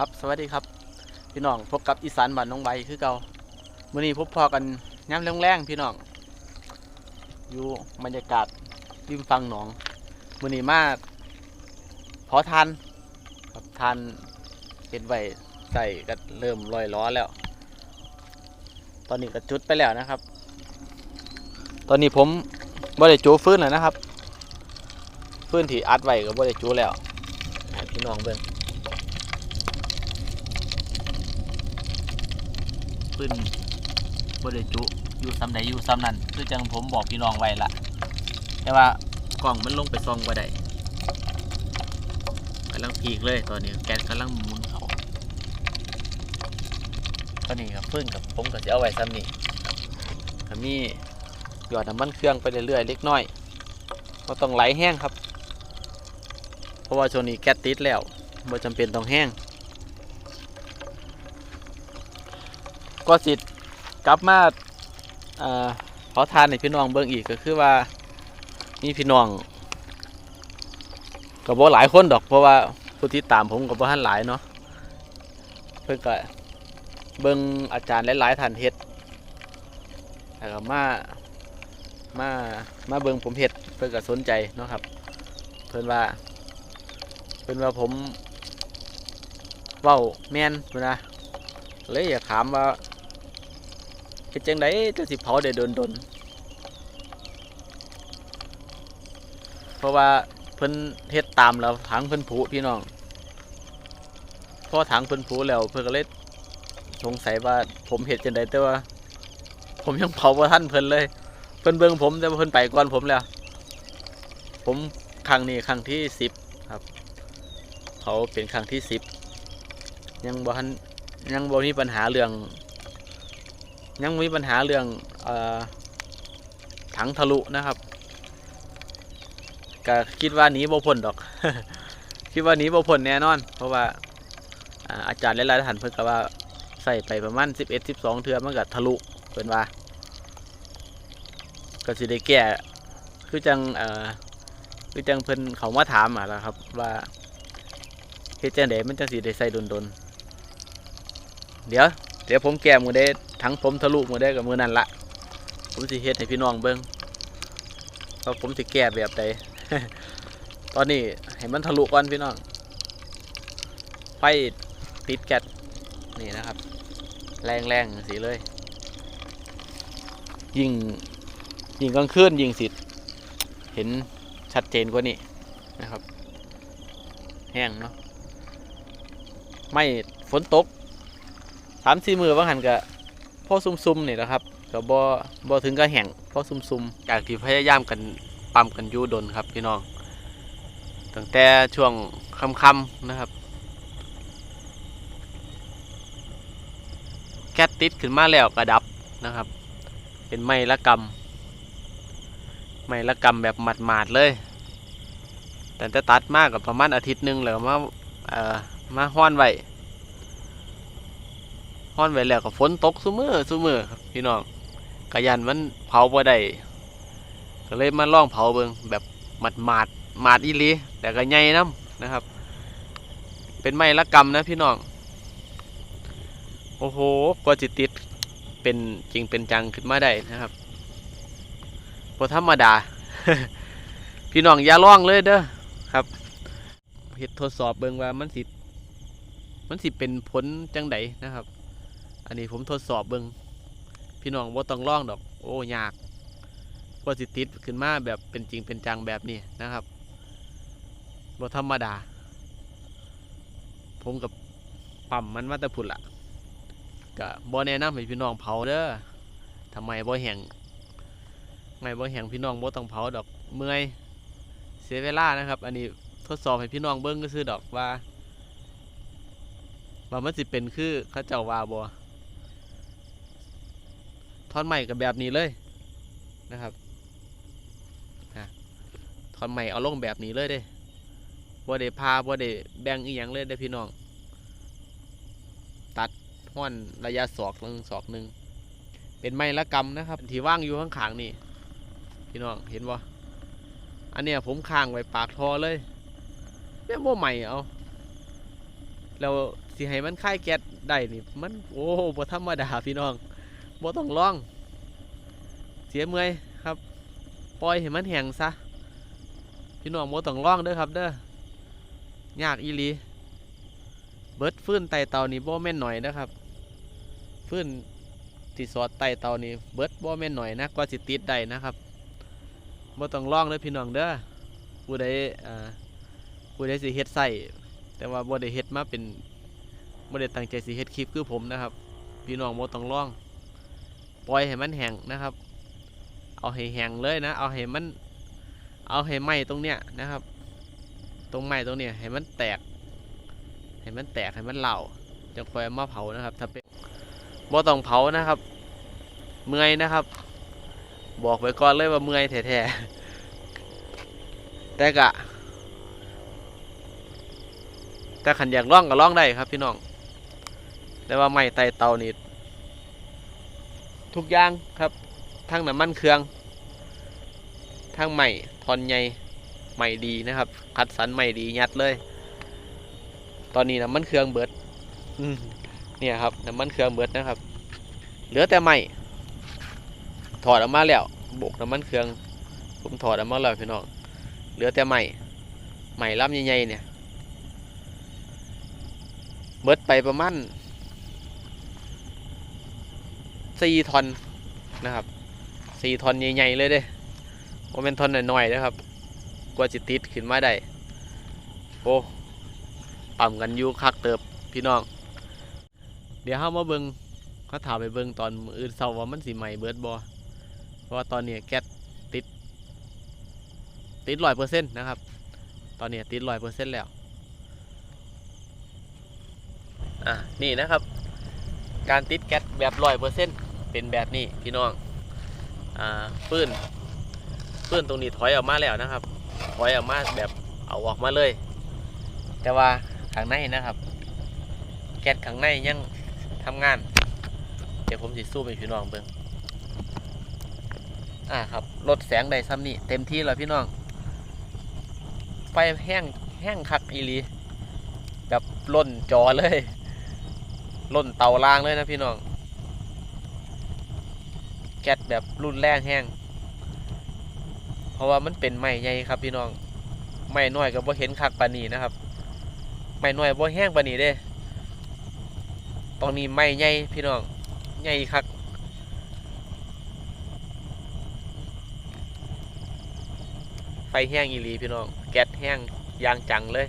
ครับสวัสดีครับ พี่น้องพบกับอีสานบ้านน้องใบคือเก่ามื้อนี้พบพอกันย้ำแรงๆพี่น้องอยู่บรรยากาศริมฝั่งหนองมื้อนี้มาขอทานครับทานเห็ดไว้ใส่ก็เริ่มลอยล้อแล้ว ตอนนี้ก็จุดไปแล้วนะครับ ตอนนี้ผมบ่ได้จูฟื้นแล้วนะครับ ฟื้นที่อัดไว้ก็บ่ได้จูแล้วพี่น้องเบิ่ง ปืนบริจุอยู่ซ้ำใดอยู่ซ้ำนั่นคือจังผมบอกพี่น้องไว้ละแต่ว่ากล่องมันลงไปซองบ่ได้กำลังพีกเลยตอนนี้แกนกำลังหมุนเขาตอนนี้ครับปืนกับผมก็จะเอาไว้ซ้ำนี่ก็มีหยอดน้ำมันเครื่องไปเรื่อยๆเล็กน้อยก็ต้องไหลแห้งครับ เพราะว่าช่วงนี้แก๊สติดแล้วบ่จำเป็นต้องแห้ง ก็สิกลับมาเขอทานในพี่น้องเบิ่งอีกก็คือว่ามีพี่น้องก็บ่หลายคนดอกเพราะว่าผู้ที่ตามผมก็บ่ทันหลายเนาะเพิ่นก็เบิ่งอาจารย์หลายๆท่านเฮ็ดแล้วก็มามามาเบิ่งผมเฮ็ดเพิ่นก็สนใจเนาะครับ เพิ่นว่า เพิ่นว่าผมเว้าแม่นพิ่นนะเลยอยากถามว่า ฮ็ดจังไดจะสิเผาได้โดนดนๆเพราะว่าเพิ่นเฮ็ดตามแล้วถังเพิ่นผุพี่น้องพอถังเพิ่นผุแล้วเพิ่นก็เลยสงสัยว่าผมเฮ็ดจังไดแต่ว่า ผมยังเผาบ่ทันเพิ่นเลย เพิ่นเบิ่งผมแต่ว่าเพิ่นไปก่อนผมแล้ว ผมครั้งนี้ครั้งที่สิบครับเผาเป็นครั้งที่สิบยังบ่ทันยังบ่มีปัญหาเรื่อง ยังมีปัญหาเรื่องอถังทะลุนะครับก็คิดว่าหนีบ่พ้นดอก คิดว่าหนีบ่พ้นแน่นอน เพราะว่าอาอาจารย์หลายๆท่านเพิ่นก็ว่าใส่ไปประมาณ11 12เทือมันก็ทะลุเพิ่นว่า ก็สิได้แก้คือจังเอ่อคือจังเพิ่นเขามาถามอะแล้วครับว่าเฮ็ดจังไดมันจังสิได้ใส่ดนๆเดี๋ยว เดี๋ยวผมแก้มือได้ ทั้งผมทะลุมือได้กับมือนั่นละผมสิเฮ็ดให้พี่น้องเบิ่งว่าผมสิแก้แบบใดตอนนี้ให้มันทะลุก่อนพี่น้องไฟติดแก๊สนี่นะครับ แรงแรงๆสีเลย ยิงยิงกลางคืนยิงสิเห็นชัดเจนกว่านี้นะครับ แห้งเนาะไม่ฝนตกสามสี่มือว่าหันกะ พ่อซุ่มๆนี่แหละครับก็บ่บ่ถึงก็แห้งพ่อซุ่มๆจากที่พยายามกันปั๊มกันยู่ดนครับพี่น้องตั้งแต่ช่วงค่ำๆนะครับแก๊สติดขึ้นมาแล้วกระดับนะครับ เป็นไม้ละกำไม้ละกำแบบหมาดๆเลย แต่จะตัดมากกับประมาณอาทิตย์หนึงแล้วมาเอ่อมาห้อนไว้ ฮ้อนไว้แล้วก็ฝนตกซุมือซุมือครับพี่น้องกะยันมันเผาบ่ได้ก็เลยมาล่องเผาเบิงแบบหมาดหมาดหมาดอีลีแต่ก็ใหญ่น้ำนะครับ เป็นไม้ละกำนะพี่น้อง โอ้โหกว่าจิติดเป็นจริงเป็นจังขึ้นมาได้นะครับบ่ธรรมดา พี่น้องอย่าล่องเลยเด้อครับเฮ็ดทดสอบเบิ่งว่ามันสิมันสิเป็นผลจังไดนะครับ อันนี้ผมทดสอบเบิงพี่น้องว่าต้องล่องดอก โอ้ยากว่าสิติดขึ้นมาแบบเป็นจริงเป็นจังแบบนี้นะครับบ่ธรรมดา ผมกับปั๊มมันมาแต่พุ่นละก็บ่แนะนำให้พี่น้องเผาเด้อทำไมบ่แห้งไงบ่แห้งพี่น้องบ่ต้องเผาดอกเมื่อยเสียเวลานะครับ อันนี้ทดสอบให้พี่น้องเบิ้งก็คือดอกว่าว่ามันสิเป็นคือเขาเจ้าว่าบ่ ท่อนใหม่กับแบบนี้เลยนะครับท่อนใหม่เอาลงแบบนี้เลยเด้บ่ได้พาบ่ได้แบ่งอีหยังเลยเด้พี่น้อง ตัดห้อนระยะศอกหนึ่งศอกหนึ่งเป็นไม้ละกำนะครับ ที่ว่างอยู่ข้างๆนี่พี่น้องเห็นบ่อันเนี้ยผมค้างไว้ปากทอเลยแม่บ่ใหม่เอาแล้วสิให้มันคายแก๊สได้นี่มันโอ้บ่ธรรมดาพี่น้อง บ่ต้องลอง เสียเมื่อยครับ ปล่อยให้มันแห้งซะ พี่น้องบ่ต้องลองเด้อครับเด้อยากอีหลี เบิดฟื้นไตเตานี่บ่แม่นหน่อยนะครับ ฟื้นที่สอดไตเตานี่เบิดบ่แม่นหน่อยนะกว่าสิติดได้นะครับบ่ต้องลองเด้อพี่น้องเด้อผู้ใดอ่าผู้ใดสิเฮ็ดใส่แต่ว่าบ่ได้เฮ็ดมาเป็นบ่ได้ตั้งใจสิเฮ็ดคลิปคือผมนะครับ พี่น้องบ่ต้องลอง ปล่อยให้มันแห้งนะครับ เอาให้แห้งเลยนะ เอาให้มัน เอาให้ไหม้ตรงเนี้ยนะครับ ตรงไหม้ตรงเนี้ยให้มันแตก ให้มันแตกให้มันเหล่าจะค่อยเอามาเผานะครับ ถ้าเป็นบ่ต้องเผานะครับ เมื่อยนะครับ บอกไว้ก่อนเลยว่าเมื่อยแท้ๆแต่กะแต่ขันอยากล่องก็ล่องได้ครับพี่น้อง แต่ว่าไม้ไตเตานี่ ทุกอย่างครับ ทั้งน้ำมันเครื่อง ทั้งใหม่ทอนใหญ่ใหม่ดีนะครับ คัดสรรใหม่ดียัดเลย ตอนนี้น้ำมันเครื่องเบิดเนี่ยครับน้ำมันเครื่องเบิดนะครับ เหลือแต่ใหม่ถอดออกมาแล้วบกน้ำมันเครื่องผมถอดออกมาแล้วพี่น้องเหลือแต่ใหม่ใหม่ล่ำใหญ่ๆเนี่ยเบิดไปประมาณ สี่ทอนนะครับสี่ทอนใหญ่ๆเลยเด้โมเป็นทอนหน่อยๆนะครับ กว่าจิติดขึ้นมาได้โอ้ปั่มกันอยู่คักเติบพี่น้อง เดี๋ยวเฮามาเบิงเขาถามไปเบิงตอนอื่นเช้าว่ามันสิใหม่เบิดบ่เพราะว่าตอนนี้แก๊สติด ติดร้อยเปอร์เซ็นต์นะครับ ตอนนี้ติดร้อยเปอร์เซ็นต์แล้วอะนี่นะครับ การติดแก๊สแบบร้อยเปอร์เซ็นต์ เป็นแบบนี้พี่น้องอ่าปืนปืนตรงนี้ถอยออกมาแล้วนะครับ ถอยออกมาแบบเอาออกมาเลย แต่ว่าข้างในนะครับ แก๊สข้างในยังทำงาน เดี๋ยวผมสิสู้ไปพี่น้องเบิ่งอ่าครับลดแสงได้ซ้ำนี่เต็มที่แล้วพี่น้อง ไฟแห้งแห้งคักอีลีแบบล่นจอเลยล่นเตาล่างเลยนะพี่น้อง ก๊สแบบรุนแรงแห้งเพราะว่ามันเป็นไม้ใหญ่ครับพี่น้องไม้น้อยก็บ่เห็นคักปานีนะครับไม้น้อยบ่แห้งปานีเด้ตรงนี้ไม้ใหญ่พี่น้องใหญ่คักไฟแห้งอีหลีพี่น้องแก๊สแห้งยางจังเลย